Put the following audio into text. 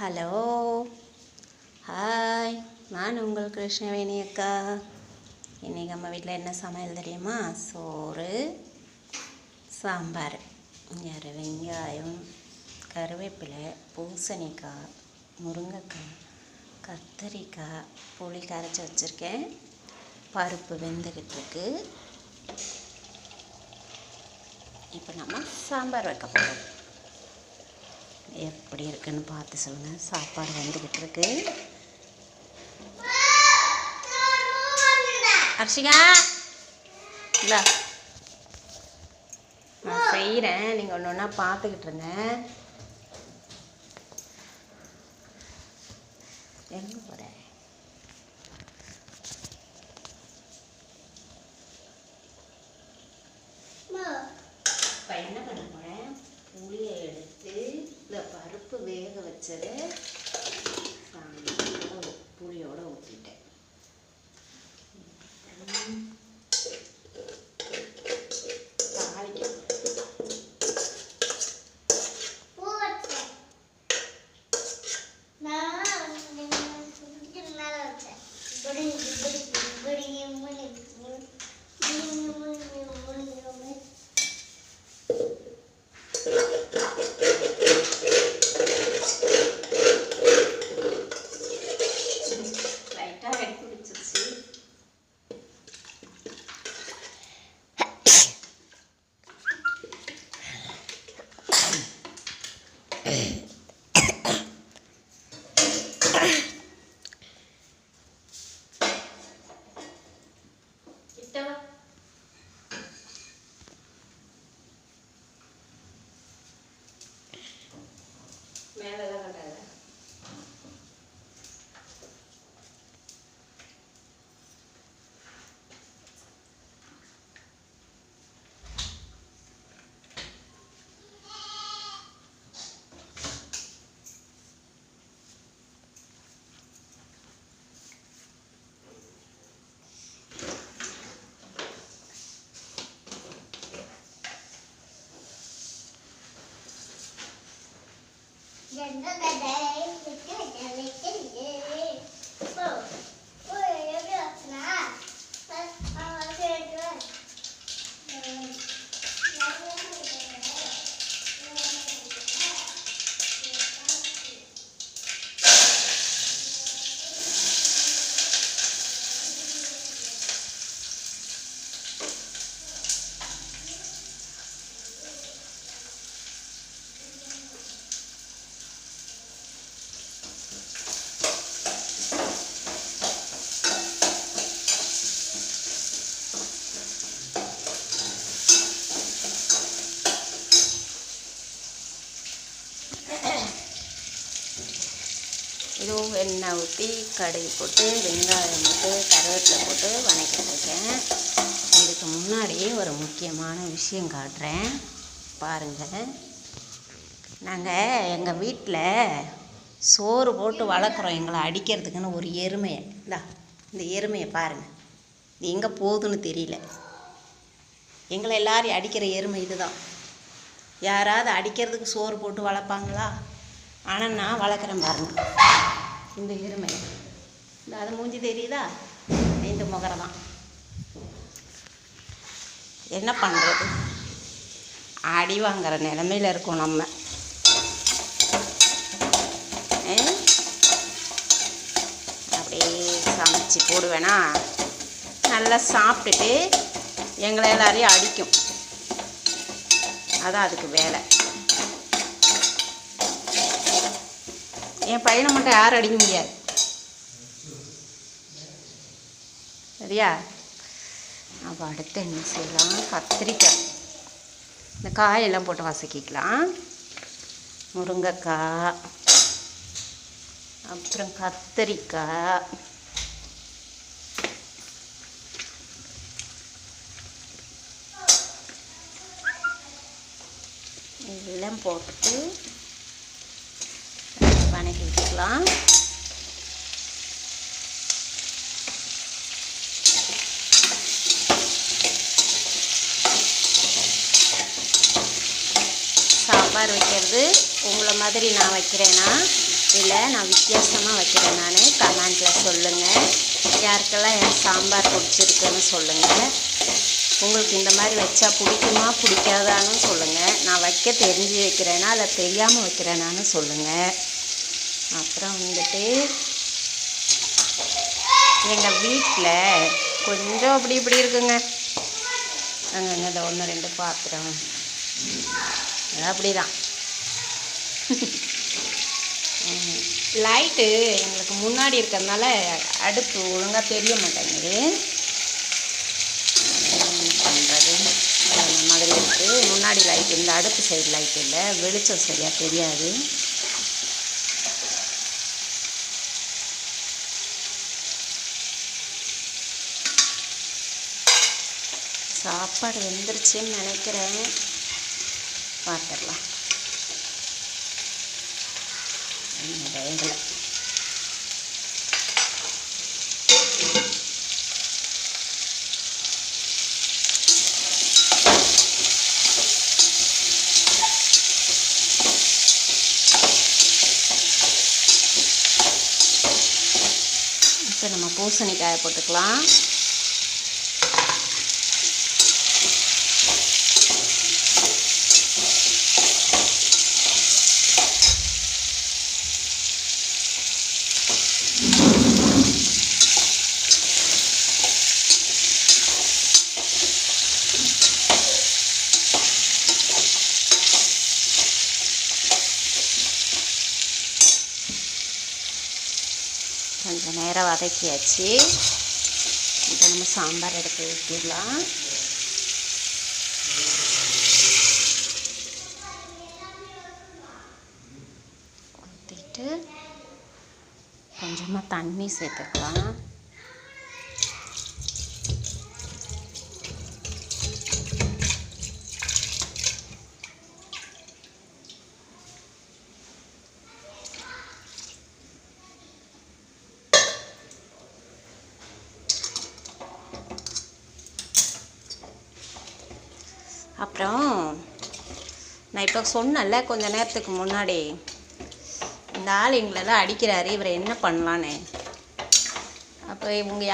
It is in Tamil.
ஹலோ. ஹாய். நான் உங்கள் கிருஷ்ணவேணி அக்கா. இன்றைக்கி நம்ம வீட்டில் என்ன சமையல் தெரியுமா? சோறு சாம்பார் இங்கே வெங்காயம் கருவேப்பிலை பூசணிக்காய் முருங்கைக்காய் கத்தரிக்காய் புளி கரைச்சி வச்சுருக்கேன். பருப்பு வெந்துக்கிட்டு இருக்கு இப்போ நம்ம சாம்பார் வைக்க போகிறோம் எப்படி இருக்குன்னு பார்த்து சொல்லுங்கள் சாப்பாடு வந்துக்கிட்டு இருக்கு அர்ஷிகா இல்லை நான் செய்கிறேன் நீங்கள் ஒன்று ஒன்றா பார்த்துக்கிட்டு இருங்க. எங்கே போகிற இப்போ என்ன பண்ண போகிறேன் புளியை எடுத்து இந்த பருப்பு வேக வச்சது. Jangan எண்ணெய் ஊற்றி கடுகு போட்டு வெங்காயம் போட்டு கருவேப்பிலை போட்டு வணக்க இருக்கேன். இதுக்கு முன்னாடியே ஒரு முக்கியமான விஷயம் காட்டுறேன். பாருங்கள் நாங்கள் எங்கள் வீட்டில் சோறு போட்டு வளர்க்குறோம். எங்களை அடிக்கிறதுக்குன்னு ஒரு எருமையை. இந்தா இந்த எருமையை பாருங்கள் இது எங்கே போகுதுன்னு தெரியல. எங்களை எல்லாரையும் அடிக்கிற எருமை இதுதான். யாராவது அடிக்கிறதுக்கு சோறு போட்டு வளர்ப்பாங்களா? ஆனால் நான் வளர்க்குறேன் பாருங்கள் இந்த எருமை. இந்த அது மூஞ்சி தெரியுதா? இந்த முகரை தான். என்ன பண்ணுறது அடி வாங்குற நிலமையில இருக்கோம் நம்ம. ஏ? அப்படியே சமைச்சு போடுவேனா? நல்லா சாப்பிட்டுட்டு எங்களை எல்லாரையும் அடிக்கும். அதான் அதுக்கு வேலை. என் பையனை மட்டும் யாரும் அடிக்க முடியாது. சரியா? அப்போ அடுத்து என்ன செய்யலாம்? கத்திரிக்காய். இந்த காயெல்லாம் போட்டு வசக்கிக்கலாம் முருங்கைக்காய். அப்புறம் கத்திரிக்காய். இதெல்லாம் போட்டு வணக்கி விட்டுக்கலாம். சாம்பார் வைக்கிறது. உங்களை மாதிரி நான் வைக்கிறேன்னா இல்லை நான் வித்தியாசமாக வைக்கிறேன் நான். கமெண்டில் சொல்லுங்கள் யாருக்கெல்லாம் என் சாம்பார் பிடிச்சிருக்குன்னு சொல்லுங்கள் உங்களுக்கு இந்த மாதிரி வச்சா பிடிக்குமா பிடிக்காதான்னு சொல்லுங்கள் நான் வைக்க தெரிஞ்சு வைக்கிறேன்னா இல்லை தெரியாமல் வைக்கிறேனான்னு சொல்லுங்கள் அப்புறம் வந்துட்டு எங்கள் வீட்டில் கொஞ்சம் அப்படி இப்படி இருக்குங்க. அங்கங்க இந்த ஒன்று ரெண்டு பாத்திரம். அப்படிதான். லைட்டு எங்களுக்கு முன்னாடி இருக்கிறதுனால அடுப்பு ஒழுங்காக தெரிய மாட்டேங்குது. பண்ணுறது அந்த மாதிரி இருக்குது முன்னாடி லைட் இந்த அடுப்பு சைடு லைட் இல்லை. வெளிச்சம் சரியாக தெரியாது. சாப்பாடு வெந்துருச்சுன்னு நினைக்கிறேன். பார்த்துடலாம் வேகலை. இப்போ நம்ம பூசணிக்காயை போட்டுக்கலாம். கொஞ்சம் நேரம் வதக்கியாச்சு. இப்போ நம்ம சாம்பார் எடுத்து ஊற்றிடலாம் ஊற்றிட்டு கொஞ்சமாக தண்ணி சேர்த்துக்கலாம். அப்புறம் நான் இப்போ சொன்னேன்ல கொஞ்ச நேரத்துக்கு முன்னாடி. இந்த ஆள் எங்களெல்லாம் அடிக்கிறாரு இவர் என்ன பண்ணலான்னு. அப்போ இவங்க